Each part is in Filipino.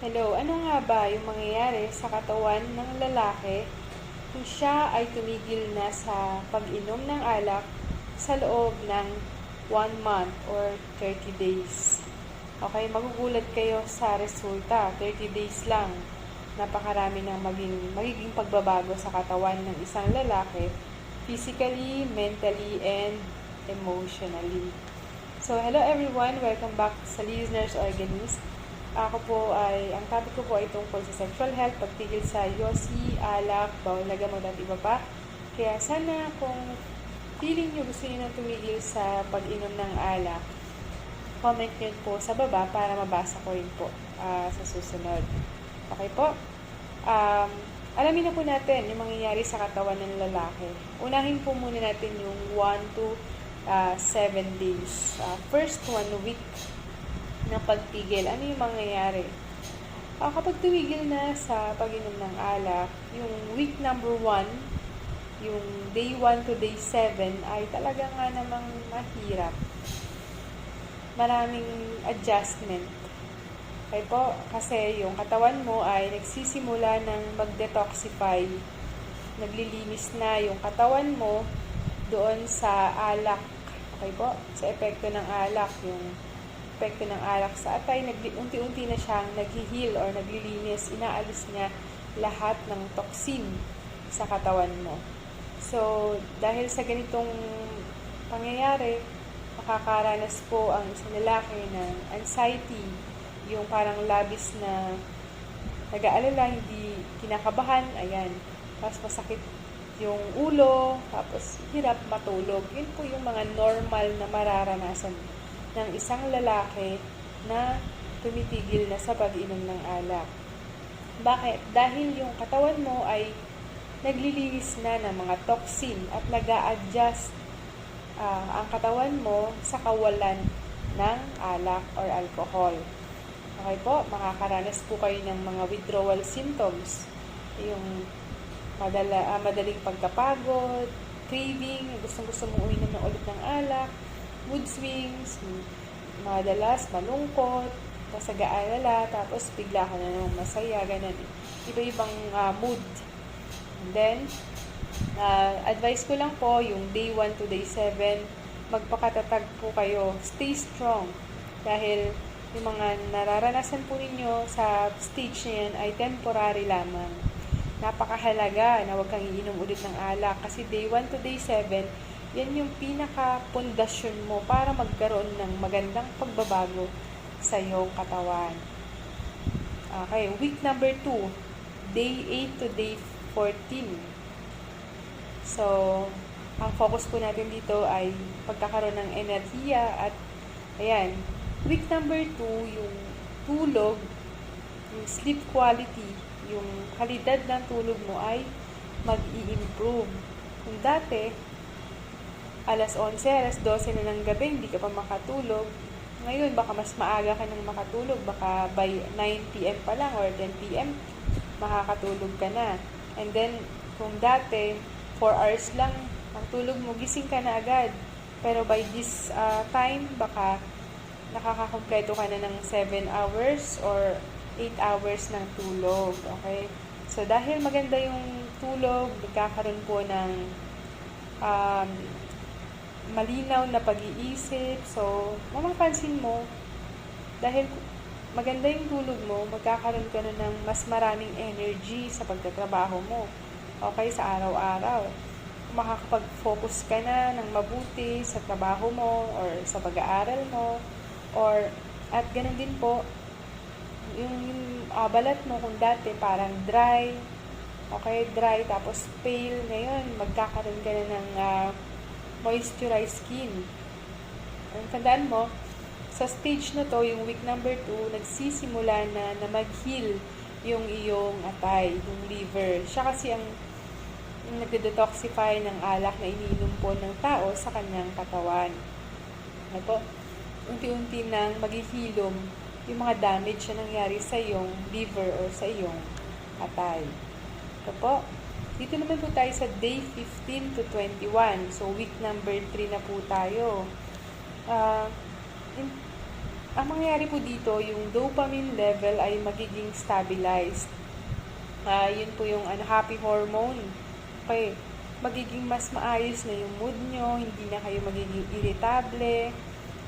Hello, ano nga ba yung mangyayari sa katawan ng lalaki kung siya ay tumigil na sa pag-inom ng alak sa loob ng 1 month or 30 days? Okay, magugulat kayo sa resulta. 30 days lang. Napakarami ng maging, magiging pagbabago sa katawan ng isang lalaki physically, mentally, and emotionally. So, hello everyone! Welcome back sa Listeners Organist. Ako po ay, ang topic ko po ay tungkol sa sexual health, pagtigil sa yosi, alak, bawal na gamot at iba pa. Kaya sana kung feeling nyo gusto nyo nang tumigil sa pag-inom ng alak, comment nyo po sa baba para mabasa ko rin po ah, sa susunod. Okay po? Um, alamin na po natin yung mangyayari sa katawan ng lalaki. Unahin po muna natin yung 1 to 7 days. Ah, first one week na pagtigil. Ano yung mangyayari? Ah, kapag tumigil na sa pag-inom ng alak, yung week number 1, yung day 1 to day 7 ay talaga nga namang mahirap. Maraming adjustment. Okay po, kasi yung katawan mo ay nagsisimula ng mag-detoxify. Naglilinis na yung katawan mo doon sa alak. Okay po, sa epekto ng alak, yung epekto ng alak sa atay, unti-unti na siyang nag-heal or naglilinis, inaalis niya lahat ng toxin sa katawan mo. So, dahil sa ganitong pangyayari, makakaranas po ang isang lalaki ng anxiety, yung parang labis na nag-aalala, hindi kinakabahan, ayan. Tapos masakit yung ulo, tapos hirap matulog. Yun po yung mga normal na mararanasan ng isang lalaki na tumitigil na sa pag-inom ng alak. Bakit? Dahil yung katawan mo ay naglilinis na ng mga toxin at nag adjust ang katawan mo sa kawalan ng alak or alcohol. Okay po, makakaranas po kayo ng mga withdrawal symptoms. Yung madala, ah, madaling pagkapagod, craving, gustong gusto mong uminom ng ulit ng alak, mood swings, madalas malungkot, tapos nag-aalala, tapos bigla ka na naman masaya, ganun. Iba-ibang uh, mood. And then, uh, advice ko lang po, yung day 1 to day 7, magpakatatag po kayo. Stay strong. Dahil yung mga nararanasan po ninyo sa stage na yan ay temporary lamang. Napakahalaga na huwag kang iinom ulit ng alak kasi day 1 to day 7, yan yung pinaka-pundasyon mo para magkaroon ng magandang pagbabago sa iyong katawan. Okay, week number 2, day 8 to day 14. So, ang focus po natin dito ay pagkakaroon ng enerhiya at ayan, week number 2, yung tulog, yung sleep quality, yung kalidad ng tulog mo ay mag-i-improve. Kung dati, alas 11, alas 12 na ng gabi, hindi ka pa makatulog. Ngayon, baka mas maaga ka nang makatulog. Baka by 9 p.m. pa lang or 10 p.m. makakatulog ka na. And then, kung dati, 4 hours lang ang tulog mo, gising ka na agad. Pero by this uh, time, baka nakakakompleto ka na ng 7 hours or 8 hours ng tulog. Okay? So, dahil maganda yung tulog, magkakaroon po ng um, malinaw na pag-iisip. So, mamapansin mo, dahil maganda yung tulog mo, magkakaroon ka na ng mas maraming energy sa pagtatrabaho mo. Okay, sa araw-araw. Makakapag-focus ka na ng mabuti sa trabaho mo or sa pag-aaral mo. Or, at ganun din po, yung, yung uh, balat mo kung dati parang dry, okay, dry, tapos pale, ngayon, magkakaroon ka na ng uh, moisturized skin. Ang tandaan mo, sa stage na to, yung week number 2, nagsisimula na na mag-heal yung iyong atay, yung liver. Siya kasi ang nagde-detoxify ng alak na iniinom po ng tao sa kanyang katawan. Ano po? Unti-unti nang maghihilom yung mga damage na nangyari sa iyong liver or sa iyong atay. Ito po. Dito naman po tayo sa day 15 to 21. So, week number 3 na po tayo. Uh, in, ang mangyayari po dito, yung dopamine level ay magiging stabilized. Ah, yun po yung ano, happy hormone. Okay, magiging mas maayos na yung mood nyo, hindi na kayo magiging irritable,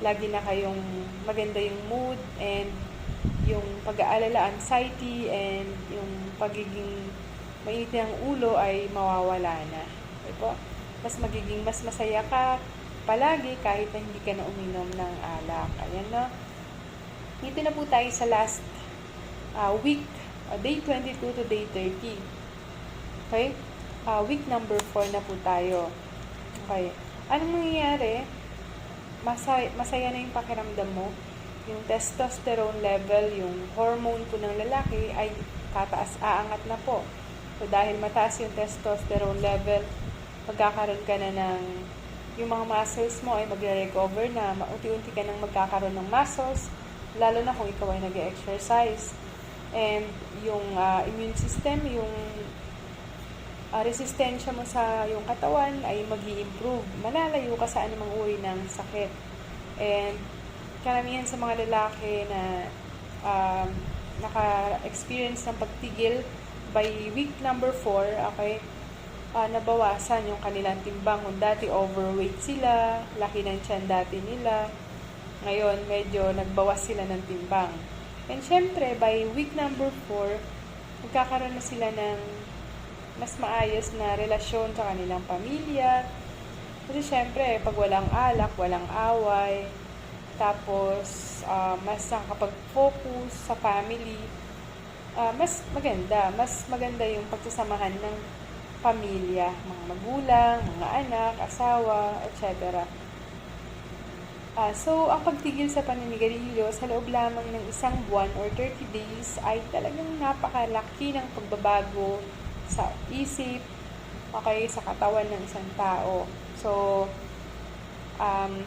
lagi na kayong maganda yung mood, and yung pag-aalala, anxiety, and yung pagiging mainit ng ulo ay mawawala na. Okay po? Mas magiging mas masaya ka palagi kahit na hindi ka na uminom ng alak. Ayan no? Dito na po tayo sa last uh, week, uh, day 22 to day 30. Okay? Uh, week number 4 na po tayo. Okay. Anong mangyayari? Masaya, masaya na yung pakiramdam mo. Yung testosterone level, yung hormone po ng lalaki ay tataas, aangat na po. So, dahil mataas yung testosterone level, magkakaroon ka na ng yung mga muscles mo ay magre-recover na, unti-unti ka nang magkakaroon ng muscles, lalo na kung ikaw ay nag-exercise. And yung uh, immune system, yung uh, resistensya mo sa yung katawan ay mag improve Malalayo ka sa anumang uri ng sakit. And karamihan sa mga lalaki na um, naka-experience ng pagtigil by week number 4, okay, uh, nabawasan yung kanilang timbang. Kung dati overweight sila, laki ng tiyan dati nila, ngayon medyo nagbawas sila ng timbang. And syempre, by week number 4, magkakaroon na sila ng mas maayos na relasyon sa kanilang pamilya. Kasi syempre, pag walang alak, walang away, tapos uh, mas nakakapag-focus sa family, uh, mas maganda. Mas maganda yung pagsasamahan ng pamilya, mga magulang, mga anak, asawa, etc. Uh, so, ang pagtigil sa paninigarilyo sa loob lamang ng isang buwan or 30 days ay talagang napakalaki ng pagbabago sa isip, okay, sa katawan ng isang tao. So, um,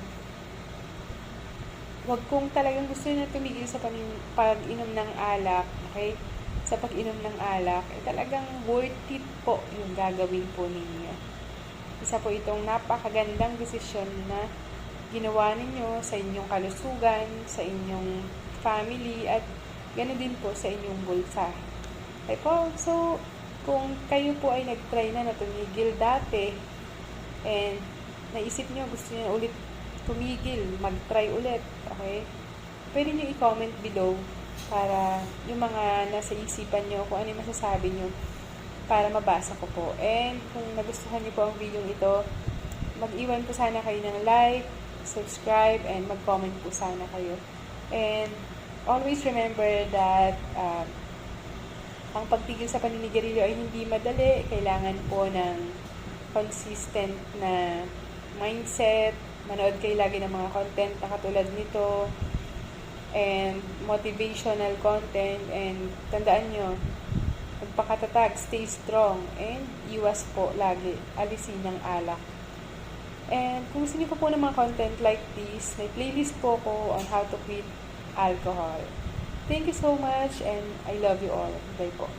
wag kung talagang gusto na tumigil sa pag-inom ng alak, okay, sa pag-inom ng alak, eh, talagang worth it po yung gagawin po ninyo. Isa po itong napakagandang desisyon na ginawa ninyo sa inyong kalusugan, sa inyong family, at ganoon din po sa inyong bulsa. Okay po, so kung kayo po ay nag-try na na tumigil dati, and naisip nyo gusto nyo ulit tumigil, mag-try ulit, okay? Pwede nyo i-comment below para yung mga nasa isipan nyo, kung ano yung masasabi nyo, para mabasa ko po. And kung nagustuhan nyo po ang video ito, mag-iwan po sana kayo ng like, subscribe, and mag-comment po sana kayo. And always remember that uh, ang pagtigil sa paninigarilyo ay hindi madali. Kailangan po ng consistent na mindset. Manood kayo lagi ng mga content na katulad nito and motivational content and tandaan nyo, magpakatatag, stay strong and iwas po lagi, alisin ng alak. And kung gusto niyo po po ng mga content like this, may playlist po ko on how to quit alcohol. Thank you so much and I love you all. Bye po.